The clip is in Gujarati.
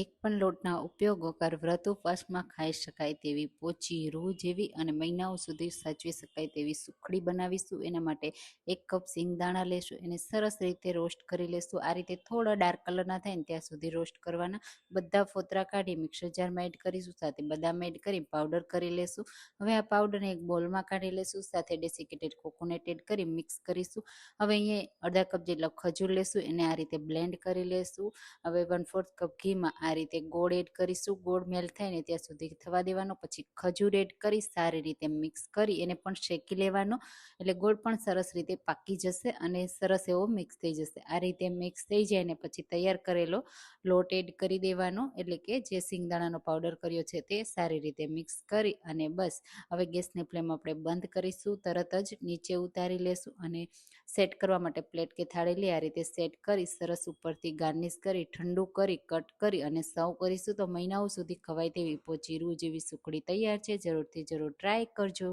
એક પણ લોટના ઉપયોગ કર વ્રત ઉપવાસમાં ખાઈ શકાય તેવી પોચી, રૂ જેવી અને મહિનાઓ સુધી સાચવી શકાય તેવી સુખડી બનાવીશું. એના માટે એક કપ સિંગદાણા લેશું. એને સરસ રીતે રોસ્ટ કરી લેશું. આ રીતે થોડા ડાર્ક કલરના થાય ને ત્યાં સુધી રોસ્ટ કરવાના. બધા ફોતરા કાઢી મિક્સર જારમાં એડ કરીશું. સાથે બદામ એડ કરી પાવડર કરી લેશું. હવે આ પાવડરને એક બોલમાં કાઢી લેશું. સાથે ડેસિકેટેડ કોકોનટ એડ કરી મિક્સ કરીશું. હવે અહીંયા અડધા કપ જેટલો ખજૂર લેશું. એને આ રીતે બ્લેન્ડ કરી લેશું. હવે વન ફોર્થ કપ ઘીમાં આ રીતે ગોળ એડ કરીશું, ગોળ મેલ થાય ને ત્યાં સુધી થવા દેવાનો, પછી ખજૂર એડ કરી સારી રીતે મિક્સ કરી, એને પણ શેકી લેવાનો. એટલે ગોળ પણ સરસ રીતે પાકી જશે અને સરસ એવો મિક્સ થઈ જશે. આ રીતે મિક્સ થઈ જાય ને પછી તૈયાર કરેલો લોટ એડ કરી દેવાનો. એટલે કે જે સિંગદાણાનો પાવડર કર્યો છે તે સારી રીતે મિક્સ કરી અને બસ. હવે ગેસની ફ્લેમ આપણે બંધ કરીશું, તરત જ નીચે ઉતારી લેશું અને સેટ કરવા માટે પ્લેટ કે થાળી લઈ આ રીતે સેટ કરી સરસ ઉપરથી ગાર્નિશ કરી, ઠંડુ કરી કટ કરી અને સર્વ કરીશું તો મહિનાઓ સુધી ખવાય તેવી પોચી, રૂ જેવી સુખડી તૈયાર છે. જરૂરથી જરૂર ટ્રાય કરજો.